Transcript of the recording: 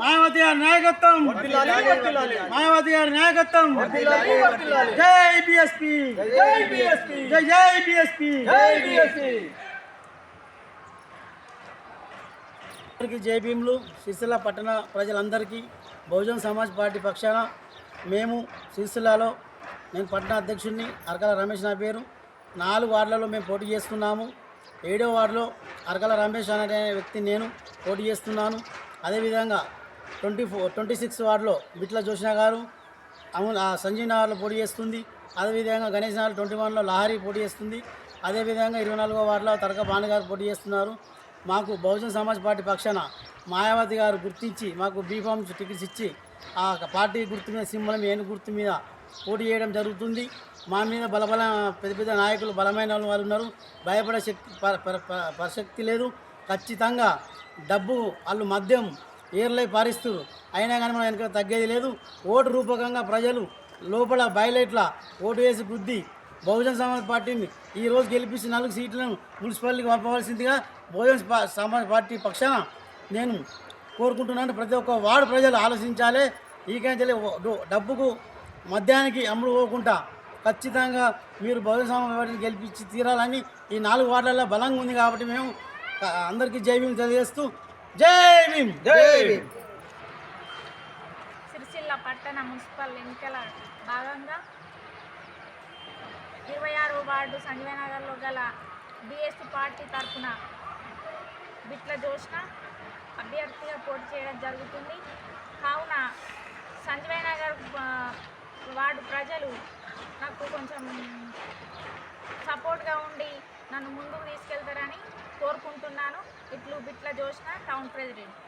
మాయావతిగారి నాయకత్వం మాయావతిగారి నాయకత్వం జై బిఎస్పి జై బిఎస్పి జై బిఎస్పి జై బిఎస్పి అందరికీ జై భీములు సిరిసిల్ల పట్టణ ప్రజలందరికీ బహుజన్ సమాజ్ పార్టీ పక్షాన మేము సిరిసిల్లాలో నేను పట్టణ అధ్యక్షుడిని అరకల రమేష్ నా పేరు. నాలుగు వార్డులలో మేము పోటీ చేస్తున్నాము. ఏడో వార్డులో అరకల రమేష్ అనే వ్యక్తి నేను పోటీ చేస్తున్నాను. అదేవిధంగా ట్వంటీ ఫోర్ ట్వంటీ సిక్స్ వార్డులో బిట్ల జోష్న గారు అమూల్ ఆ సంజీవ్ నగర్లో పోటీ చేస్తుంది. అదేవిధంగా గణేష్ నగర్ ట్వంటీ వన్లో లహరి పోటీ చేస్తుంది. అదేవిధంగా ఇరవై నాలుగో వార్డులో తరక భాను గారు పోటీ చేస్తున్నారు. మాకు బహుజన్ సమాజ్ పార్టీ పక్షాన మాయావతి గారు గుర్తించి మాకు బీఫామ్ టికెట్స్ ఇచ్చి ఆ పార్టీ గుర్తు మీద సింబలం ఏను గుర్తు మీద పోటీ చేయడం జరుగుతుంది. మా మీద బలబల పెద్ద పెద్ద నాయకులు బలమైన వాళ్ళు ఉన్నారు. భయపడే శక్తి ప- ప్రసక్తి లేదు. ఖచ్చితంగా డబ్బు వాళ్ళు మద్యం ఏర్లై పారిస్తారు అయినా కానీ మనం వెనక తగ్గేది లేదు. ఓటు రూపకంగా ప్రజలు లోపల బయలైట్ల ఓటు వేసి బుద్ధి బహుజన్ సమాజ్ పార్టీని ఈ రోజు గెలిపించి నాలుగు సీట్లను మున్సిపాలిటీకి పంపవలసిందిగా బహుజన్ సమాజ్ పార్టీ పక్షాన నేను కోరుకుంటున్నాను. ప్రతి ఒక్క వార్డు ప్రజలు ఆలోచించాలి. ఈకంచెల్లి డబ్బుకు మద్యానికి అమ్ముడు పోకుండా ఖచ్చితంగా మీరు బహుజన సమాజ్ పార్టీని గెలిపించి తీరాలని ఈ నాలుగు వార్డులలో బలంగా ఉంది కాబట్టి మేము అందరికీ జై భీమ్ తెలియజేస్తూ జై భీమ్! జై భీమ్! సిరిసిల్ల పట్టణ మున్సిపల్ ఎన్నికల భాగంగా ఇరవై ఆరో వార్డు సంజయనగర్లో గల బిఎస్పి పార్టీ తరఫున బిట్ల జోష్న అభ్యర్థిగా పోటీ చేయడం జరుగుతుంది. కావున సంజయనగర్ వార్డు ప్రజలు నాకు కొంచెం సపోర్ట్గా ఉండి నన్ను ముందుకు తీసుకెళ్తారని కోరుకుంటున్నాను. ఇట్లు బిట్ల జోష్న టౌన్ ప్రెసిడెంట్.